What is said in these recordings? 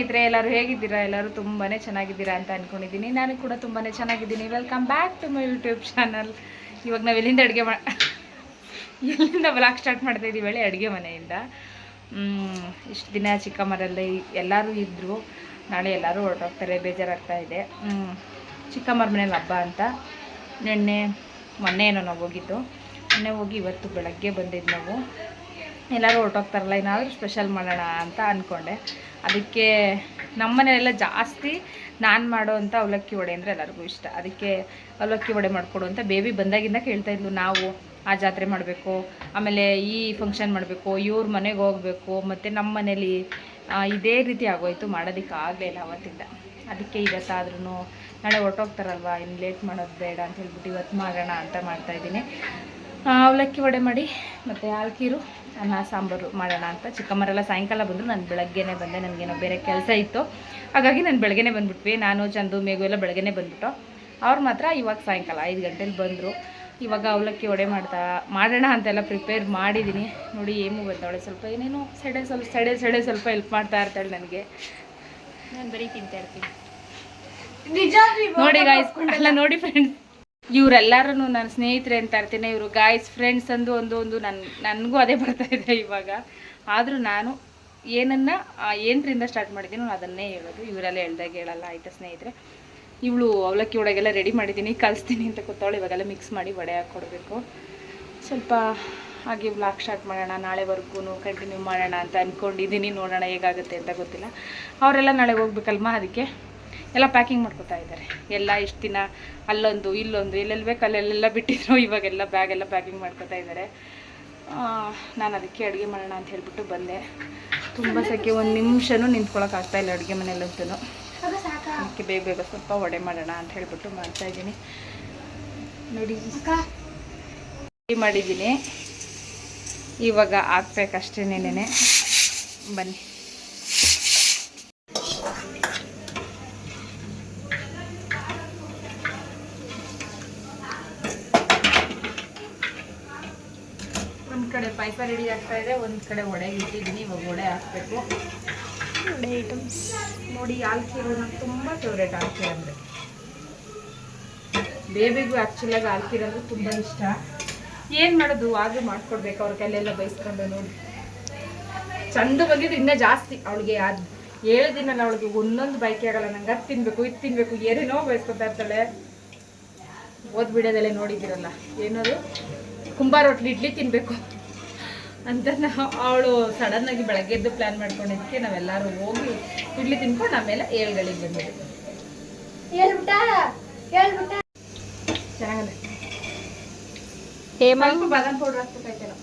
ಸ್ನೇಹಿತರೆ, ಎಲ್ಲರೂ ಹೇಗಿದ್ದೀರಾ? ಎಲ್ಲರೂ ತುಂಬಾ ಚೆನ್ನಾಗಿದ್ದೀರಾ ಅಂತ ಅಂದ್ಕೊಂಡಿದ್ದೀನಿ ನಾನು ಕೂಡ ತುಂಬಾ ಚೆನ್ನಾಗಿದ್ದೀನಿ. Welcome back to my YouTube channel ಇವಾಗ ನಾವು ಎಲ್ಲಿಂದ ಅಡುಗೆ ಮಾ ಎಲ್ಲಿಂದ ಬ್ಲಾಗ್ ಸ್ಟಾರ್ಟ್ ಮಾಡ್ತಾ ಇದ್ದೀವಿ ಹೇಳಿ ಅಡುಗೆ ಮನೆಯಿಂದ. ಇಷ್ಟು ದಿನ ಚಿಕ್ಕಮ್ಮರಲ್ಲಿ ಎಲ್ಲರೂ ಇದ್ದರು ನಾಳೆ ಎಲ್ಲರೂ ಹೊರಟೋಗ್ತಾರೆ, ಬೇಜಾರಾಗ್ತಾ ಇದೆ. ಚಿಕ್ಕಮ್ಮರ ಮನೇಲಿ ಹಬ್ಬ ಅಂತ. ನಿನ್ನೆ, ಮೊನ್ನೆ ಏನೋ ನಾವು ಹೋಗಿದ್ದು. ಮೊನ್ನೆ ಹೋಗಿ ಇವತ್ತು ಬೆಳಗ್ಗೆ ಬಂದಿದ್ದು ನಾವು. ಎಲ್ಲರೂ ಹೊರಟೋಗ್ತಾರಲ್ಲ ಏನಾದರೂ ಸ್ಪೆಷಲ್ ಮಾಡೋಣ ಅಂತ ಅಂದ್ಕೊಂಡೆ ಅದಕ್ಕೆ ನಮ್ಮ ಮನೆಯಲ್ಲೆಲ್ಲ ಜಾಸ್ತಿ ನಾನು ಮಾಡೋವಂಥ ಅವಲಕ್ಕಿ ವಡೆ ಅಂದರೆ ಎಲ್ಲರಿಗೂ ಇಷ್ಟ. ಅದಕ್ಕೆ ಅವಲಕ್ಕಿ ವಡೆ ಮಾಡಿಕೊಡು ಅಂತ ಬೇಬಿ ಬಂದಾಗಿಂದ ಕೇಳ್ತಾ ಇದ್ಲು, ನಾವು ಆ ಜಾತ್ರೆ ಮಾಡಬೇಕು, ಆಮೇಲೆ ಈ ಫಂಕ್ಷನ್ ಮಾಡಬೇಕು, ಇವ್ರ ಮನೆಗೆ ಹೋಗಬೇಕು, ಮತ್ತು ನಮ್ಮ ಮನೇಲಿ ಇದೇ ರೀತಿ ಆಗೋಯ್ತು, ಮಾಡೋದಕ್ಕೆ ಇಲ್ಲ ಅವತ್ತಿಂದ. ಅದಕ್ಕೆ ಇವತ್ತಾದ್ರೂ ನಾಳೆ ಹೊರಟೋಗ್ತಾರಲ್ವ ಇನ್ನು ಲೇಟ್ ಮಾಡೋದು ಬೇಡ ಅಂತ ಹೇಳ್ಬಿಟ್ಟು ಇವತ್ತು ಮಾಡೋಣ ಅಂತ ಮಾಡ್ತಾಯಿದ್ದೀನಿ ಅವಲಕ್ಕಿ ವಡೆ ಮಾಡಿ ಮತ್ತು ಹಾಲ್ಕೀರು ಅನ್ನ ಸಾಂಬಾರು ಮಾಡೋಣ ಅಂತ. ಚಿಕ್ಕಮ್ಮರೆಲ್ಲ ಸಾಯಂಕಾಲ ಬಂದರು ನಾನು ಬೆಳಗ್ಗೆನೇ ಬಂದೆ ನನಗೇನೋ ಬೇರೆ ಕೆಲಸ ಇತ್ತು. ಹಾಗಾಗಿ ನಾನು ಬೆಳಗ್ಗೆನೇ ಬಂದುಬಿಟ್ವಿ. ನಾನು ಚಂದು ಮೇಗು ಎಲ್ಲ ಬೆಳಗ್ಗೆನೇ ಬಂದ್ಬಿಟ್ಟು. ಅವ್ರು ಮಾತ್ರ ಇವಾಗ ಸಾಯಂಕಾಲ ಐದು ಗಂಟೆಲಿ ಬಂದರು. ಇವಾಗ ಅವಲಕ್ಕಿ ವಡೆ ಮಾಡ್ತಾ ಮಾಡೋಣ ಅಂತೆಲ್ಲ ಪ್ರಿಪೇರ್ ಮಾಡಿದ್ದೀನಿ ನೋಡಿ ಏಮು ಬಂದವಳೆ. ಸ್ವಲ್ಪ ಏನೇನೋ ಸಡೆ ಸ್ವಲ್ಪ ಸಡೆ ಸಡೆ ಸ್ವಲ್ಪ ಹೆಲ್ಪ್ ಮಾಡ್ತಾ ಇರ್ತಾಳೆ ನನಗೆ. ನಾನು ಬರೀ ತಿಂತಾ ಇರ್ತೀನಿ. ನಿಜ ನೋಡಿ ಗಾಯ್ಸ್ ಅಲ್ಲ ನೋಡಿ ಫ್ರೆಂಡ್ಸ್ ಇವರೆಲ್ಲರೂ ನನ್ನ ಸ್ನೇಹಿತರೆ ಅಂತ ಇರ್ತೀನಿ ಇವರು ಗಾಯ್ಸ್ ಫ್ರೆಂಡ್ಸ್ ಅಂದು ಒಂದು ಒಂದು ನನ್ನ ನನಗೂ ಅದೇ ಬರ್ತಾ ಇದೆ ಇವಾಗ. ಆದರೂ ನಾನು ಏನನ್ನ ಏನರಿಂದ ಸ್ಟಾರ್ಟ್ ಮಾಡಿದ್ದೀನೋ ಅದನ್ನೇ ಹೇಳೋದು. ಇವರೆಲ್ಲ ಹೇಳ್ದಾಗ ಹೇಳಲ್ಲ, ಆಯಿತಾ ಸ್ನೇಹಿತರೆ, ಇವಳು ಅವಲಕ್ಕಿ ಒಳಗೆಲ್ಲ ರೆಡಿ ಮಾಡಿದ್ದೀನಿ ಕಲಿಸ್ತೀನಿ ಅಂತ ಕೂತವಳು, ಇವಾಗೆಲ್ಲ ಮಿಕ್ಸ್ ಮಾಡಿ ವಡೆ ಹಾಕ್ಕೊಡ್ಬೇಕು ಸ್ವಲ್ಪ ಹಾಗೆ ಬ್ಲಾಗ್ ಸ್ಟಾರ್ಟ್ ಮಾಡೋಣ ನಾಳೆವರೆಗೂ ಕಂಟಿನ್ಯೂ ಮಾಡೋಣ ಅಂತ ಅಂದ್ಕೊಂಡಿದ್ದೀನಿ ನೋಡೋಣ ಹೇಗಾಗುತ್ತೆ ಅಂತ ಗೊತ್ತಿಲ್ಲ. ಅವರೆಲ್ಲ ನಾಳೆ ಹೋಗ್ಬೇಕಲ್ಮ ಅದಕ್ಕೆ? ಎಲ್ಲ ಪ್ಯಾಕಿಂಗ್ ಮಾಡ್ಕೋತಾ ಇದ್ದಾರೆ. ಎಲ್ಲ ಇಷ್ಟು ದಿನ ಅಲ್ಲೊಂದು, ಇಲ್ಲೊಂದು, ಎಲ್ಲೆಲ್ಲಿ ಬೇಕು ಅಲ್ಲೆಲ್ಲೆಲ್ಲ ಬಿಟ್ಟಿದ್ರು. ಇವಾಗೆಲ್ಲ ಬ್ಯಾಗೆಲ್ಲ ಪ್ಯಾಕಿಂಗ್ ಮಾಡ್ಕೋತಾ ಇದ್ದಾರೆ. ನಾನು ಅದಕ್ಕೆ ಅಡುಗೆ ಮಾಡೋಣ ಅಂತ ಹೇಳಿಬಿಟ್ಟು ಬಂದೆ. ತುಂಬ ಸಕ್ಕೆ ಒಂದು ನಿಮಿಷನೂ ಇಲ್ಲ ಅಡುಗೆ ಮನೆಯಲ್ಲಂತೂ. ಅದಕ್ಕೆ ಬೇಗ ಬೇಗ ಸ್ವಲ್ಪ ಒಡೆ ಮಾಡೋಣ ಅಂತ ಹೇಳಿಬಿಟ್ಟು ಮಾಡ್ತಾ ಇದ್ದೀನಿ. ನೋಡಿ. ಮಾಡಿದ್ದೀನಿ. ಇವಾಗ ಹಾಕ್ಬೇಕಷ್ಟೇ ನೆನೆ ಬನ್ನಿ ಒಂದು ರೆಡಿ ಆಗ್ತಾ ಇದೆ. ಒಂದು ಕಡೆ ಒಡೆ ಇಟ್ಟಿದ್ದೀನಿ. ಇವಾಗ ಒಡೆ ಹಾಕ್ಬೇಕು. ಒಡೆ ಐಟಮ್ಸ್ ನೋಡಿ ಆಲ್ಕೀರು ನಂಗೆ ತುಂಬ ಫೇವ್ರೇಟ್ ಆಲ್ಕಿ ಅಂದರೆ. ಬೇಬಿಗೂ ಆ್ಯಕ್ಚುಲಾಗಿ ಆಲ್ಕಿ ಅಂದರೆ ತುಂಬ ಇಷ್ಟ. ಏನು ಮಾಡೋದು? ಆದರೂ ಮಾಡ್ಕೊಡ್ಬೇಕು. ಅವ್ರ ಕೈಲೆಲ್ಲ ಬೈಸ್ಕೊಂಡು ನೋಡಿ. ಚಂದ ಬಂದಿದ್ದು ಇನ್ನೂ ಜಾಸ್ತಿ. ಅವಳಿಗೆ ಅದು ಏಳು ದಿನ ಅವಳಿಗೆ ಒಂದೊಂದು ಬೈಕೆ ಆಗಲ್ಲ. ನಂಗೆ ಅದು ತಿನ್ಬೇಕು ಇದು ತಿನ್ಬೇಕು. ಏನೇನೋ ಬಯಸ್ಕೊತಾ ಇರ್ತಾಳೆ. ಓದ್ ಬಿಡೋದೆಲ್ಲ ನೋಡಿದ್ದೀರಲ್ಲ. ಏನದು? ಕುಂಬಾರ ರೊಟ್ಲಿ ಇಡ್ಲಿ ತಿನ್ನಬೇಕು ಅಂತ ನಾವು ಅವಳು ಸಡನ್ನಾಗಿ ಬೆಳಗ್ಗೆ ಎದ್ದು ಪ್ಲ್ಯಾನ್ ಮಾಡ್ಕೊಂಡಿದ್ದಕ್ಕೆ ನಾವೆಲ್ಲರೂ ಹೋಗಿ ಇಡ್ಲಿ ತಿನ್ಕೊಂಡು ಆಮೇಲೆ ಏಳುಗಳಿಗೆ ಬಂದಿದ್ದೀವಿ ಹೇಳ್ಬಿಟ್ಟ ಹೇಳ್ಬಿಟ್ಟ. ಚೆನ್ನಾಗದೆ ಬಾದಾಮ್ ಪೌಡ್ರ್ ಹಾಕ್ಬೇಕಾಯ್ತೇನೋ.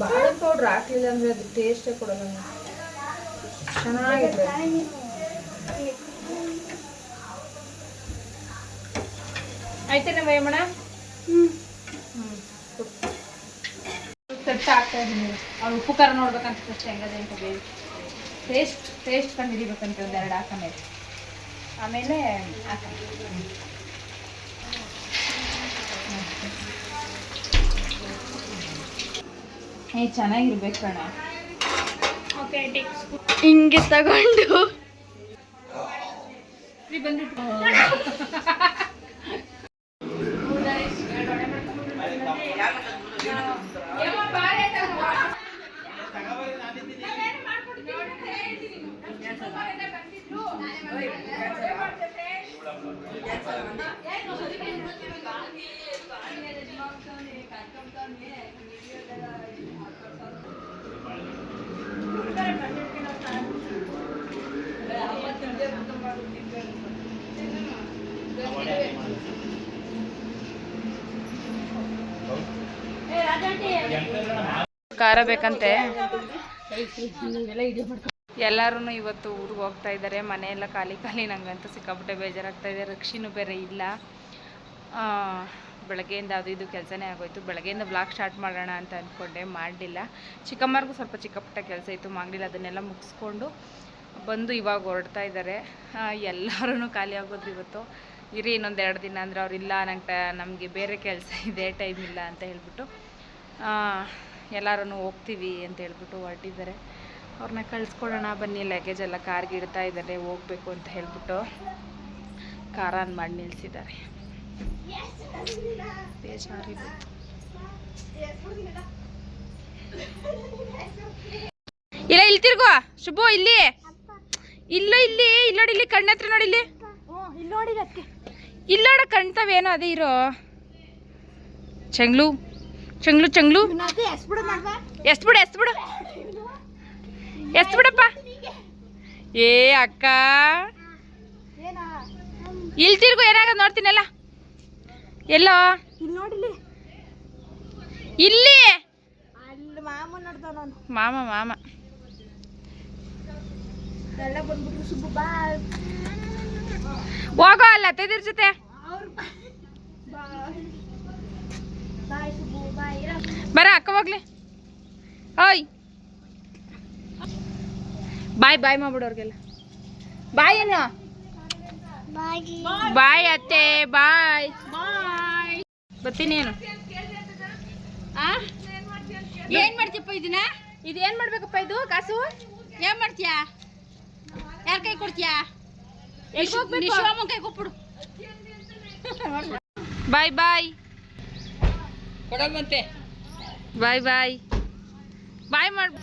ಬಾದಾಮ್ ಪೌಡ್ರ್ ಹಾಕ್ಲಿಲ್ಲ ಅಂದ್ರೆ ಅದು ಟೇಸ್ಟೇ ಕೊಡಲ್ಲ ನಂಗೆ. ಚೆನ್ನಾಗಿದೆ ಆಯ್ತೇನ ವಯಮಣ ಹ್ಞೂ ತಟ್ಟ ಆಗ್ತಾ ಇದ್ದೀನಿ. ಅವ್ಳು ಉಪ್ಪು ಖಾರ ನೋಡ್ಬೇಕಂತ ಫಸ್ಟ್ ಹೆಂಗದೆ ಅಂತ ಬೇರೆ ಟೇಸ್ಟ್ ಟೇಸ್ಟ್ ಕಂಡು ಹಿಡಿಬೇಕಂತ ಒಂದು ಎರಡು ಹಾಕಮೇಲೆ ಆಮೇಲೆ ಹಾಕೋಣ ಏ ಚೆನ್ನಾಗಿರ್ಬೇಕು ಕಣ. ಹಿಂಗೆ ತಗೊಂಡು. ಬಂದ್ಬಿಟ್ಟು. ಖಾರ ಬೇಕಂತೆ. ಎಲ್ಲರೂ ಇವತ್ತು ಊರಿಗೆ ಹೋಗ್ತಾ ಇದ್ದಾರೆ ಮನೆಯೆಲ್ಲ ಖಾಲಿ ಖಾಲಿ ನಂಗಂತೂ ಸಿಕ್ಕಾಪಟ್ಟೆ ಬೇಜಾರಾಗ್ತಾ ಇದೆ. ರಕ್ಷಿನೂ ಬೇರೆ ಇಲ್ಲ. ಆ, ಬೆಳಗ್ಗೆಯಿಂದ ಅದು ಇದು ಕೆಲಸನೇ ಆಗೋಯ್ತು. ಬೆಳಗ್ಗೆಯಿಂದ ಬ್ಲಾಗ್ ಸ್ಟಾರ್ಟ್ ಮಾಡೋಣ ಅಂತ ಅಂದ್ಕೊಂಡೆ ಮಾಡಲಿಲ್ಲ. ಚಿಕ್ಕಮ್ಮರಿಗೂ ಸ್ವಲ್ಪ ಚಿಕ್ಕಪುಟ್ಟ ಕೆಲಸ ಇತ್ತು, ಮಾಡಲಿಲ್ಲ. ಅದನ್ನೆಲ್ಲ ಮುಗಿಸ್ಕೊಂಡು ಬಂದು ಇವಾಗ ಹೊರಡ್ತಾ ಇದ್ದಾರೆ ಎಲ್ಲರೂ ಖಾಲಿ ಆಗೋದ್ರು ಇವತ್ತು. ಇರಿ ಇನ್ನೊಂದು ಎರಡು ದಿನ ಅಂದರೆ ಅವರಿಲ್ಲ ನಂಗೆ ಟ, ನಮಗೆ ಬೇರೆ ಕೆಲಸ ಇದೆ, ಟೈಮ್ ಇಲ್ಲ ಅಂತ ಹೇಳ್ಬಿಟ್ಟು ಎಲ್ಲರೂ ಹೋಗ್ತೀವಿ ಅಂತ ಹೇಳ್ಬಿಟ್ಟು ಹೊರಟಿದ್ದಾರೆ. ಅವ್ರನ್ನ ಕಳಿಸ್ಕೊಡೋಣ, ಬನ್ನಿ ಲಗೇಜ್ ಎಲ್ಲ ಕಾರ್ಗೆ ಇಡ್ತಾ ಇದ್ದಾರೆ, ಹೋಗ್ಬೇಕು ಅಂತ ಹೇಳ್ಬಿಟ್ಟು ಕಾರನ್ನು ಮಾಡಿ ನಿಲ್ಸಿದ್ದಾರೆ. ಬೇಜಾರಿಲ್ಲ ಇಲ್ಲ ಇಲ್ಲಿ ತಿರ್ಗೋ ಶುಭೋ ಇಲ್ಲಿ. ಇಲ್ಲ ಇಲ್ಲಿ ಇಲ್ಲಿ ನೋಡಿ ಇಲ್ಲಿ ಕಣ್ಣ ಹತ್ರ ನೋಡಿ ಇಲ್ಲಿ. ಇಲ್ಲಿ ನೋಡಿ ಕಣ್ತಾವೇನೋ ಅದೇ ಇರೋ. ಚಂಗ್ಲು ಚಂಗ್ಲು ಚಂಗ್ಲು. ಎಷ್ಟು ಬಿಡು ಎಷ್ಟ್ ಬಿಡು ಎಷ್ಟ್ ಬಿಡಪ್ಪ. ಏ ಅಕ್ಕ. ಏನಾ? ಇಲ್ಲಿ ತಿರ್ಗು ಏನಾಗ ನೋಡ್ತೀನಲ್ಲ. ಎಲ್ಲೋ? ಇಲ್ಲಿ ನೋಡಿಲಿ ಇಲ್ಲಿ. ಅಲ್ಲಿ ಮಾಮ ನೋಡ್ತಾವ ನಾನು ಮಾಮ ಮಾಮ. ಎಲ್ಲ ಬಂದ್ಬಿಟ್ರು ಸುಬ್ಬು ಬಾ ಹೋಗೋ ಅಲ್ಲ ತೆದಿರ್ ಜೊತೆ. ಬರ ಅಕ್ಕ ಹೋಗ್ಲಿ. ಓಯ್. ಬಾಯ್ ಬಾಯ್ ಮಾಡ್ಬಿಡು ಅವ್ರಿಗೆಲ್ಲ. ಬಾಯ್ ಏನು? ಬಾಯ್. ಬಾಯ್ ಅತ್ತೆ ಬಾಯ್. ಬಾಯ್. ಬರ್ತೀನಿ ಏನು? ಆ? ಏನ್ ಮಾಡ್ತೀಯಪ್ಪ ಇದನ್ನ ಇದು ಏನ್ ಮಾಡ್ಬೇಕಪ್ಪ ಇದು ಕಾಸು? ಏನ್ ಮಾಡ್ತೀಯಾ? ಯಾರ ಕೈ ಕೊಡ್ತೀಯಾ? ಕೈ ಕೊಟ್ಬಿಡು. ಬಾಯ್ ಬಾಯ್. ಕೊಡಲ್ವಂತೆ ಬಾಯ್ ಬಾಯ್. ಬಾಯ್ ಮಾಡ್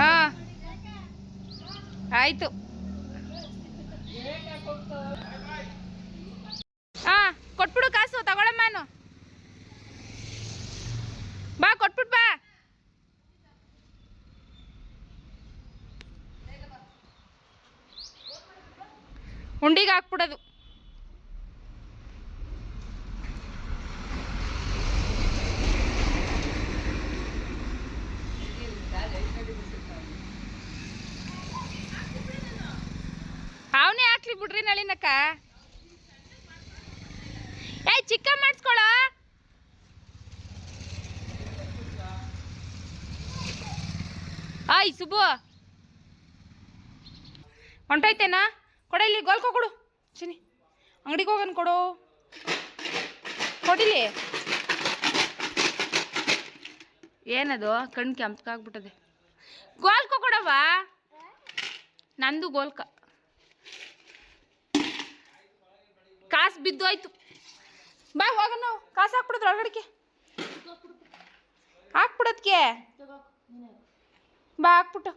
ಹಾ. ಆಯ್ತು. ಹಾ ಕೊಟ್ಬಿಡು ಕಾಸು ತಗೊಳಮ್ಮನು ಬಾ ಕೊಟ್ಬಿಟ್ ಬಾ. ಉಂಡಿಗೆ ಹಾಕ್ಬಿಡೋದು. ಅವನೇ ಹಾಕ್ಲಿ ಬಿಡ್ರಿ ನಳಿನಕ್ಕ. ಏಯ್ ಚಿಕ್ಕ ಮಾಡಿಸ್ಕೊಳ? ಆಯ್, ಸುಬ್ಬು. ಹೊಂಟೋಯ್ತೇನಾ? ಕೊಡ ಇಲ್ಲಿ, ಗೋಲ್ಕೋ ಕೊಡು. ಚಿನಿ ಅಂಗಡಿಗೆ ಹೋಗನ್ ಕೊಡು. ಕೊಡಿಲಿ. ಏನದು? ಕಣ್ಣು ಕೆಂಪ್ಕಾಗ್ಬಿಟ್ಟದೆ ಗೋಲ್ಕೋ ಕೊಡವ ನಂದು ಗೋಲ್ಕ. ಕಾಸು ಬಿದ್ದೋಯ್ತು. ಬಾ ನಾವು. ಕಾಸು ಹಾಕ್ಬಿಡೋದ್ರ ಒಳಗಡೆಗೆ. ಹಾಕ್ಬಿಡೋದಕ್ಕೆ ಬಾ ಹಾಕ್ಬಿಟ್ಟು.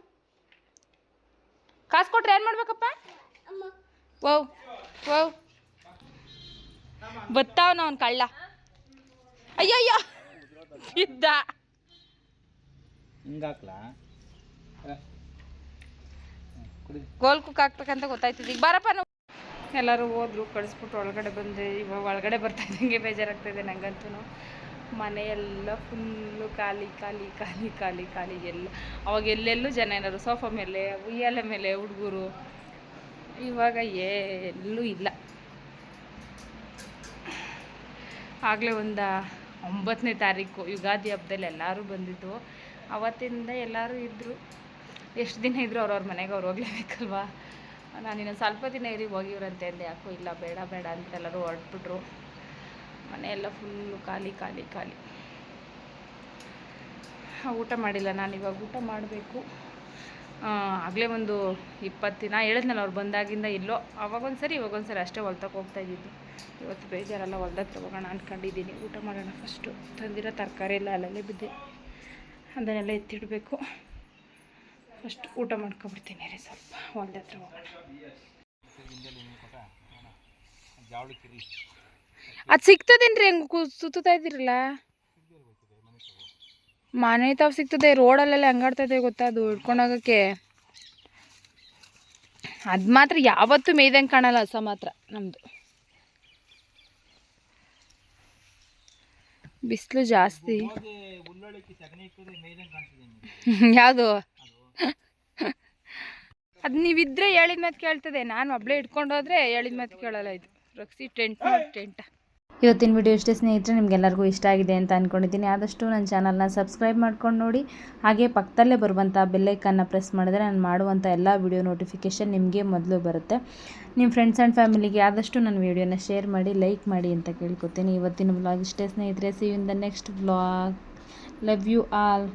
ಕಾಸು ಕೊಟ್ರೆ ಏನು ಮಾಡ್ಬೇಕಪ್ಪ? ಓವ್ ಓವ್ ಬತ್ತಾವನ ಅವ್ನು ಕಳ್ಳ. ಅಯ್ಯೋ ಅಯ್ಯೋ ಇದ್ದ ಹಿಂಗಾಕ್ಲಾ ಕುಡಿ. ಗೋಲ್ ಕುಕ್ ಹಾಕ್ಬೇಕಂತ ಗೊತ್ತಾಯ್ತದ. ಈಗ ಬಾರಪ್ಪ ನಾವು ಎಲ್ಲರೂ ಹೋದ್ರು, ಕಳಿಸ್ಬಿಟ್ಟು ಒಳಗಡೆ ಬಂದೆ ಇವಾಗ ಒಳಗಡೆ ಬರ್ತಾ ಇದ್ದಂಗೆ ಬೇಜಾರಾಗ್ತಾಯಿದೆ ನನಗಂತೂ ಮನೆಯೆಲ್ಲ ಫುಲ್ಲು ಖಾಲಿ ಖಾಲಿ ಖಾಲಿ ಖಾಲಿ ಖಾಲಿ ಎಲ್ಲ. ಅವಾಗ ಎಲ್ಲೆಲ್ಲೂ ಜನ ಏನಾರು ಸೋಫಾ ಮೇಲೆ, ಉಯ್ಯಾಲೆ ಮೇಲೆ, ಹುಡುಗರು. ಇವಾಗ ಎಲ್ಲೂ ಇಲ್ಲ. ಆಗಲೇ ಒಂದು ಒಂಬತ್ತನೇ ತಾರೀಕು ಯುಗಾದಿ ಹಬ್ಬದಲ್ಲಿ ಎಲ್ಲರೂ ಬಂದಿದ್ದು. ಅವತ್ತಿಂದ ಎಲ್ಲರೂ ಇದ್ದರು ಎಷ್ಟು ದಿನ ಇದ್ದರು ಅವ್ರವ್ರ ಮನೆಗೆ ಅವ್ರು ಹೋಗ್ಲೇಬೇಕಲ್ವಾ? ನಾನು ಇನ್ನೊಂದು ಸ್ವಲ್ಪ ದಿನ ಇರಿ, ಹೋಗಿವ್ರಂತೆ ಅಂದೆ, ಯಾಕೋ ಇಲ್ಲ, ಬೇಡ ಬೇಡ ಅಂತ ಎಲ್ಲರೂ ಹೊರಟ್ಬಿಟ್ರು. ಮನೆಯೆಲ್ಲ ಫುಲ್ಲು ಖಾಲಿ ಖಾಲಿ ಖಾಲಿ. ಊಟ ಮಾಡಿಲ್ಲ ನಾನು, ಇವಾಗ ಊಟ ಮಾಡಬೇಕು. ಆಗಲೇ ಒಂದು ಇಪ್ಪತ್ತು ದಿನ, ಹೇಳಿದ್ನಲ್ಲ ಅವ್ರು ಬಂದಾಗಿಂದ ಇಲ್ಲೋ ಅವಾಗೊಂದು ಸರಿ ಇವಾಗೊಂದು ಸರಿ ಅಷ್ಟೇ ಹೊಲ್ತಕ್ಕೆ ಹೋಗ್ತಾ ಇದ್ದಿದ್ದು. ಇವತ್ತು ಬೇಜಾರಲ್ಲ, ಹೊಲ್ದಾಗ ತೊಗೋಣ ಅಂದ್ಕೊಂಡಿದ್ದೀನಿ ಊಟ ಮಾಡೋಣ ಫಸ್ಟು ತಂದಿರೋ ತರಕಾರಿ ಎಲ್ಲ ಅಲ್ಲಲ್ಲೇ ಬಿದ್ದೆ. ಅದನ್ನೆಲ್ಲ ಎತ್ತಿಡಬೇಕು. ಫಸ್ಟ್ ಊಟ ಮಾಡ್ಕೊಬಿಡ್ತೀನಿ ರೀ ಸ್ವಲ್ಪ. ಹೊಲ್ದ ಹತ್ರ ಹೋಗೋಣ. ಅದು ಸಿಗ್ತದೇನ್ರಿ ಹೆಂಗೆ ಸುತ್ತಾ ಇದ್ದೀರಲ್ಲ? ಮನೆ ತಾವು ಸಿಗ್ತದೆ ರೋಡಲ್ಲೆಲ್ಲ ಹೆಂಗಾಡ್ತದೆ ಗೊತ್ತಾ ಅದು ಹಿಡ್ಕೊಂಡೋಗಕ್ಕೆ? ಅದು ಮಾತ್ರ ಯಾವತ್ತೂ ಮೇಯ್ದಂಗೆ ಕಾಣಲ್ಲ ಹಸ ಮಾತ್ರ ನಮ್ಮದು ಬಿಸಿಲು ಜಾಸ್ತಿ. ಯಾವುದು? ಅದು ನೀವಿದ್ರೆ ಹೇಳಿದ ಮಾತು ಕೇಳ್ತದೆ. ನಾನು ಒಬ್ಳೆ ಇಟ್ಕೊಂಡು ಹೋದ್ರೆ ಹೇಳಿದ ಮಾತು ಕೇಳಲ್ಲ ಇದು. ರಕ್ಸಿ ಟೆಂಟ್ ಟೆಂಟ. ಇವತ್ತಿನ ವಿಡಿಯೋ ಇಷ್ಟೇ ಸ್ನೇಹಿತರೆ ನಿಮಗೆಲ್ಲರಿಗೂ ಇಷ್ಟ ಆಗಿದೆ ಅಂತ ಅಂದ್ಕೊಂಡಿದ್ದೀನಿ ಆದಷ್ಟು ನನ್ನ ಚಾನಲ್ನ ಸಬ್ಸ್ಕ್ರೈಬ್ ಮಾಡ್ಕೊಂಡು ನೋಡಿ. ಹಾಗೆ ಪಕ್ಕದಲ್ಲೇ ಬರುವಂಥ ಬೆಲ್ಲೈಕನ್ನ ಪ್ರೆಸ್ ಮಾಡಿದ್ರೆ ನಾನು ಮಾಡುವಂಥ ಎಲ್ಲ ವಿಡಿಯೋ ನೋಟಿಫಿಕೇಷನ್ ನಿಮಗೆ ಮೊದಲು ಬರುತ್ತೆ. ನಿಮ್ಮ ಫ್ರೆಂಡ್ಸ್ ಆ್ಯಂಡ್ ಫ್ಯಾಮಿಲಿಗೆ ಆದಷ್ಟು ನನ್ನ ವಿಡಿಯೋನ ಶೇರ್ ಮಾಡಿ ಲೈಕ್ ಮಾಡಿ ಅಂತ ಕೇಳ್ಕೊತೀನಿ. ಇವತ್ತಿನ ಬ್ಲಾಗ್ ಇಷ್ಟೇ ಸ್ನೇಹಿತರೆ. See in the next blog love you all